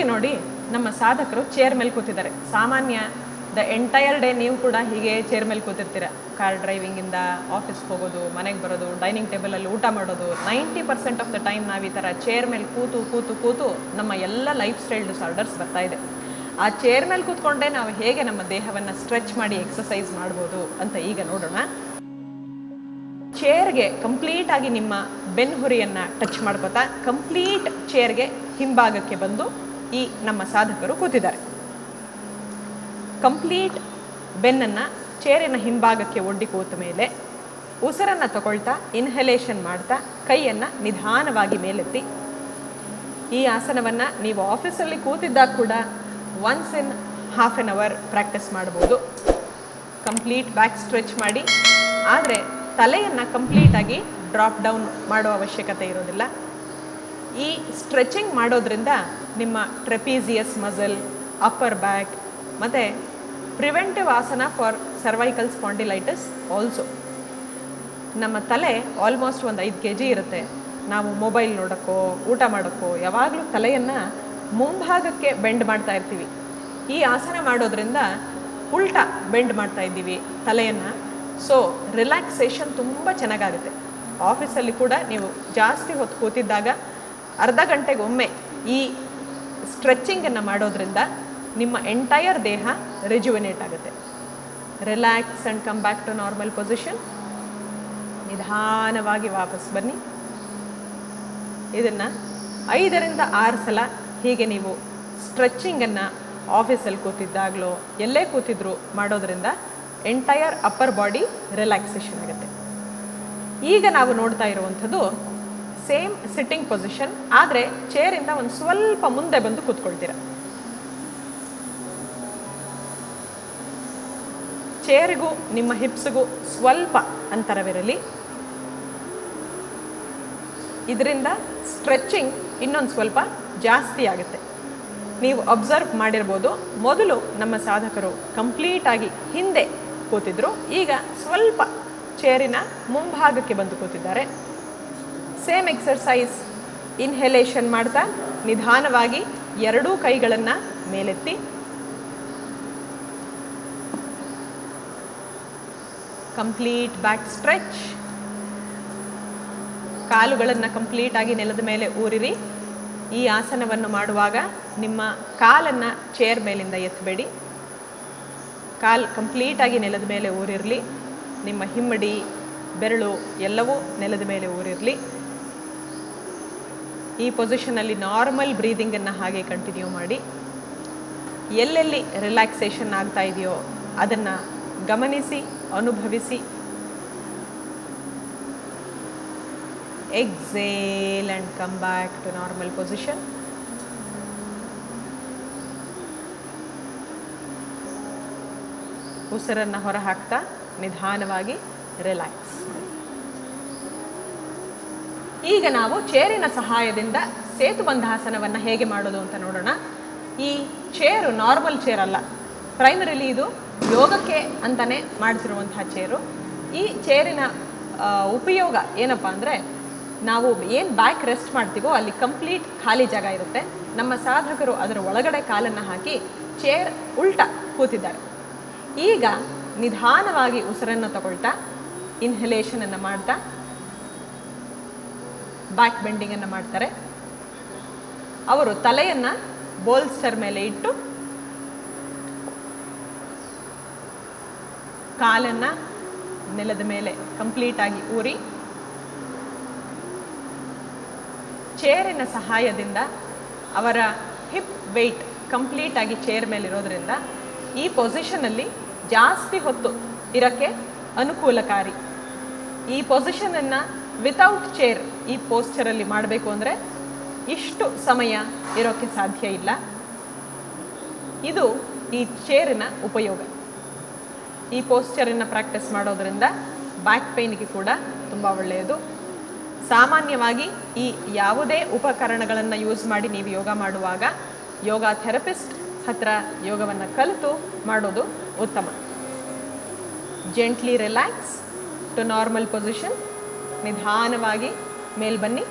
ಈಗ ನೋಡಿ ನಮ್ಮ ಸಾಧಕರು ಚೇರ್ ಮೇಲೆ ಕೂತಿದ್ದಾರೆ. ಸಾಮಾನ್ಯ ದ ಎಂಟೈರ್ ಡೇ ನೀವು ಕೂಡ ಹೀಗೆ ಚೇರ್ ಮೇಲೆ ಕೂತಿರ್ತೀರ. ಕಾರ್ ಡ್ರೈವಿಂಗಿಂದ ಆಫೀಸ್ಗೆ ಹೋಗೋದು, ಮನೆಗೆ ಬರೋದು ಡೈನಿಂಗ್ ಟೇಬಲಲ್ಲಿ ಊಟ ಮಾಡೋದು ninety percent of the time ನಾವು ಈ ಥರ ಚೇರ್ ಮೇಲೆ ಕೂತು ಕೂತು ಕೂತು ನಮ್ಮ ಎಲ್ಲ ಲೈಫ್ ಸ್ಟೈಲ್ ಡಿಸಾರ್ಡರ್ಸ್ ಬರ್ತಾ ಇದೆ. ಆ ಚೇರ್ ಮೇಲೆ ಕೂತ್ಕೊಂಡೆ ನಾವು ಹೇಗೆ ನಮ್ಮ ದೇಹವನ್ನು ಸ್ಟ್ರೆಚ್ ಮಾಡಿ ಎಕ್ಸಸೈಸ್ ಮಾಡ್ಬೋದು ಅಂತ ಈಗ ನೋಡೋಣ. ಚೇರ್ಗೆ ಕಂಪ್ಲೀಟ್ ಆಗಿ ನಿಮ್ಮ ಬೆನ್ಹುರಿಯನ್ನ ಟಚ್ ಮಾಡ್ಕೋತಾ ಕಂಪ್ಲೀಟ್ ಚೇರ್ಗೆ ಹಿಂಭಾಗಕ್ಕೆ ಬಂದು ಈ ನಮ್ಮ ಸಾಧಕರು ಕೂತಿದ್ದಾರೆ. ಕಂಪ್ಲೀಟ್ ಬೆನ್ನನ್ನು ಚೇರಿನ ಹಿಂಭಾಗಕ್ಕೆ ಒಡ್ಡಿ ಕೂತ ಮೇಲೆ ಉಸಿರನ್ನು ತಗೊಳ್ತಾ ಇನ್ಹಲೇಷನ್ ಮಾಡ್ತಾ, ಕೈಯನ್ನು ನಿಧಾನವಾಗಿ ಮೇಲೆತ್ತಿ. ಈ ಆಸನವನ್ನು ನೀವು ಆಫೀಸಲ್ಲಿ ಕೂತಿದ್ದಾಗ ಕೂಡ once in half an hour practice ಮಾಡ್ಬೋದು ಕಂಪ್ಲೀಟ್ ಬ್ಯಾಕ್ ಸ್ಟ್ರೆಚ್ ಮಾಡಿ. ಆದರೆ ತಲೆಯನ್ನು ಕಂಪ್ಲೀಟಾಗಿ ಡ್ರಾಪ್ ಡೌನ್ ಮಾಡೋ ಅವಶ್ಯಕತೆ ಇರೋದಿಲ್ಲ. ಈ ಸ್ಟ್ರೆಚಿಂಗ್ ಮಾಡೋದ್ರಿಂದ ನಿಮ್ಮ ಟ್ರೆಪೀಸಿಯಸ್ ಮಸಲ್ ಅಪ್ಪರ್ ಬ್ಯಾಕ್ ಮತ್ತು preventive asana for cervical spondylitis also ನಮ್ಮ ತಲೆ ಆಲ್ಮೋಸ್ಟ್ ಒಂದು ಐದು ಕೆ ಜಿ ಇರುತ್ತೆ. ನಾವು ಮೊಬೈಲ್ ನೋಡೋಕ್ಕೋ, ಊಟ ಮಾಡೋಕ್ಕೋ, ಯಾವಾಗಲೂ ತಲೆಯನ್ನು ಮುಂಭಾಗಕ್ಕೆ ಬೆಂಡ್ ಮಾಡ್ತಾ ಇರ್ತೀವಿ. ಈ ಆಸನ ಮಾಡೋದ್ರಿಂದ ಉಲ್ಟಾ ಬೆಂಡ್ ಮಾಡ್ತಾ ಇದ್ದೀವಿ ತಲೆಯನ್ನು. ಸೊ ರಿಲ್ಯಾಕ್ಸೇಷನ್ ತುಂಬ ಚೆನ್ನಾಗಾಗುತ್ತೆ. ಆಫೀಸಲ್ಲಿ ಕೂಡ ನೀವು ಜಾಸ್ತಿ ಹೊತ್ತು ಕೂತಿದ್ದಾಗ ಅರ್ಧ ಗಂಟೆಗೊಮ್ಮೆ ಈ ಸ್ಟ್ರೆಚ್ಚಿಂಗನ್ನು ಮಾಡೋದ್ರಿಂದ ನಿಮ್ಮ ಎಂಟೈರ್ ದೇಹ ರೆಜುವನೇಟ್ ಆಗುತ್ತೆ. Relax and come back to normal position ನಿಧಾನವಾಗಿ ವಾಪಸ್ ಬನ್ನಿ. ಇದನ್ನು ಐದರಿಂದ ಆರು ಸಲ ಹೀಗೆ ನೀವು ಸ್ಟ್ರೆಚ್ಚಿಂಗನ್ನು ಆಫೀಸಲ್ಲಿ ಕೂತಿದ್ದಾಗಲೋ, ಎಲ್ಲೇ ಕೂತಿದ್ರು ಮಾಡೋದ್ರಿಂದ ಎಂಟೈರ್ ಅಪ್ಪರ್ ಬಾಡಿ ರಿಲ್ಯಾಕ್ಸೇಷನ್ ಆಗುತ್ತೆ. ಈಗ ನಾವು ನೋಡ್ತಾ ಇರುವಂಥದ್ದು ಸೇಮ್ ಸಿಟ್ಟಿಂಗ್ ಪೊಸಿಷನ್ ಆದರೆ ಚೇರಿಂದ ಒಂದು ಸ್ವಲ್ಪ ಮುಂದೆ ಬಂದು ಕೂತ್ಕೊಳ್ತೀರ. ಚೇರಿಗೂ ನಿಮ್ಮ ಹಿಪ್ಸ್ಗೂ ಸ್ವಲ್ಪ ಅಂತರವಿರಲಿ. ಇದರಿಂದ ಸ್ಟ್ರೆಚಿಂಗ್ ಇನ್ನೊಂದು ಸ್ವಲ್ಪ ಜಾಸ್ತಿ ಆಗುತ್ತೆ. ನೀವು ಅಬ್ಸರ್ವ್ ಮಾಡಿರ್ಬೋದು, ಮೊದಲು ನಮ್ಮ ಸಾಧಕರು ಕಂಪ್ಲೀಟ್ ಆಗಿ ಹಿಂದೆ ಕೂತಿದ್ರು, ಈಗ ಸ್ವಲ್ಪ ಚೇರಿನ ಮುಂಭಾಗಕ್ಕೆ ಬಂದು ಕೂತಿದ್ದಾರೆ. ಸೇಮ್ ಎಕ್ಸರ್ಸೈಸ್ ಇನ್ಹೆಲೇಷನ್ ಮಾಡ್ತಾ ನಿಧಾನವಾಗಿ ಎರಡೂ ಕೈಗಳನ್ನು ಮೇಲೆತ್ತಿ. ಕಂಪ್ಲೀಟ್ ಬ್ಯಾಕ್ ಸ್ಟ್ರೆಚ್ ಕಾಲುಗಳನ್ನು ಕಂಪ್ಲೀಟ್ ಆಗಿ ನೆಲದ ಮೇಲೆ ಊರಿರಿ. ಈ ಆಸನವನ್ನು ಮಾಡುವಾಗ ನಿಮ್ಮ ಕಾಲನ್ನು ಚೇರ್ ಮೇಲಿಂದ ಎತ್ತಬೇಡಿ ಕಾಲು ಕಂಪ್ಲೀಟಾಗಿ ನೆಲದ ಮೇಲೆ ಊರಿರಲಿ. ನಿಮ್ಮ ಹಿಮ್ಮಡಿ, ಬೆರಳು ಎಲ್ಲವೂ ನೆಲದ ಮೇಲೆ ಊರಿರಲಿ. ಈ ಪೊಸಿಷನಲ್ಲಿ ನಾರ್ಮಲ್ ಬ್ರೀದಿಂಗನ್ನು ಹಾಗೆ ಕಂಟಿನ್ಯೂ ಮಾಡಿ, ಎಲ್ಲೆಲ್ಲಿ ರಿಲ್ಯಾಕ್ಸೇಷನ್ ಆಗ್ತಾ ಇದೆಯೋ ಅದನ್ನು ಗಮನಿಸಿ, ಅನುಭವಿಸಿ. Exhale and come back to normal position ಉಸಿರನ್ನು ಹೊರ ಹಾಕ್ತಾ ನಿಧಾನವಾಗಿ ರಿಲ್ಯಾಕ್ಸ್ ಈಗ ನಾವು ಚೇರಿನ ಸಹಾಯದಿಂದ ಸೇತುಬಂಧಾಸನವನ್ನು ಹೇಗೆ ಮಾಡೋದು ಅಂತ ನೋಡೋಣ. ಈ ಚೇರು ನಾರ್ಮಲ್ ಚೇರ್ ಅಲ್ಲ. ಪ್ರೈಮರಿಲಿ ಇದು ಯೋಗಕ್ಕೆ ಅಂತಲೇ ಮಾಡಿಸಿರುವಂತಹ ಚೇರು ಈ ಚೇರಿನ ಉಪಯೋಗ ಏನಪ್ಪ ಅಂದರೆ ನಾವು ಏನು ಬ್ಯಾಕ್ ರೆಸ್ಟ್ ಮಾಡ್ತೀವೋ ಅಲ್ಲಿ ಕಂಪ್ಲೀಟ್ ಖಾಲಿ ಜಾಗ ಇರುತ್ತೆ. ನಮ್ಮ ಸಾಧಕರು ಅದರ ಒಳಗಡೆ ಕಾಲನ್ನು ಹಾಕಿ ಚೇರ್ ಉಲ್ಟ ಕೂತಿದ್ದಾರೆ. ಈಗ ನಿಧಾನವಾಗಿ ಉಸಿರನ್ನು ತಗೊಳ್ತಾ ಇನ್ಹಲೇಷನನ್ನು ಮಾಡ್ತಾ ಬ್ಯಾಕ್ ಬೆಂಡಿಂಗನ್ನು ಮಾಡ್ತಾರೆ. ಅವರು ತಲೆಯನ್ನು ಬೋಲ್ಸ್ಟರ್ ಮೇಲೆ ಇಟ್ಟು ಕಾಲನ್ನು ನೆಲದ ಮೇಲೆ ಕಂಪ್ಲೀಟ್ ಆಗಿ ಊರಿ ಚೇರಿನ ಸಹಾಯದಿಂದ ಅವರ ಹಿಪ್ ವೆಯ್ಟ್ ಕಂಪ್ಲೀಟ್ ಆಗಿ ಚೇರ್ ಮೇಲೆ ಇರೋದ್ರಿಂದ ಈ ಪೊಸಿಷನಲ್ಲಿ ಜಾಸ್ತಿ ಹೊತ್ತು ಇರಕ್ಕೆ ಅನುಕೂಲಕಾರಿ. ಈ ಪೊಸಿಷನನ್ನು ವಿತೌಟ್ ಚೇರ್ ಈ ಪೋಸ್ಚರಲ್ಲಿ ಮಾಡಬೇಕು ಅಂದರೆ ಇಷ್ಟು ಸಮಯ ಇರೋಕ್ಕೆ ಸಾಧ್ಯ ಇಲ್ಲ. ಇದು ಈ ಚೇರಿನ ಉಪಯೋಗ. ಈ ಪೋಸ್ಚರನ್ನು ಪ್ರಾಕ್ಟೀಸ್ ಮಾಡೋದರಿಂದ ಬ್ಯಾಕ್ ಪೇಯ್ನಿಗೆ ಕೂಡ ತುಂಬ ಒಳ್ಳೆಯದು. ಸಾಮಾನ್ಯವಾಗಿ ಈ ಯಾವುದೇ ಉಪಕರಣಗಳನ್ನು ಯೂಸ್ ಮಾಡಿ ನೀವು ಯೋಗ ಮಾಡುವಾಗ ಯೋಗ ಥೆರಪಿಸ್ಟ್ ಹತ್ರ ಯೋಗವನ್ನು ಕಲಿತು ಮಾಡೋದು ಉತ್ತಮ. Gently relax to normal position ನಿಧಾನವಾಗಿ ಮೇಲ್ ಬನ್ನಿ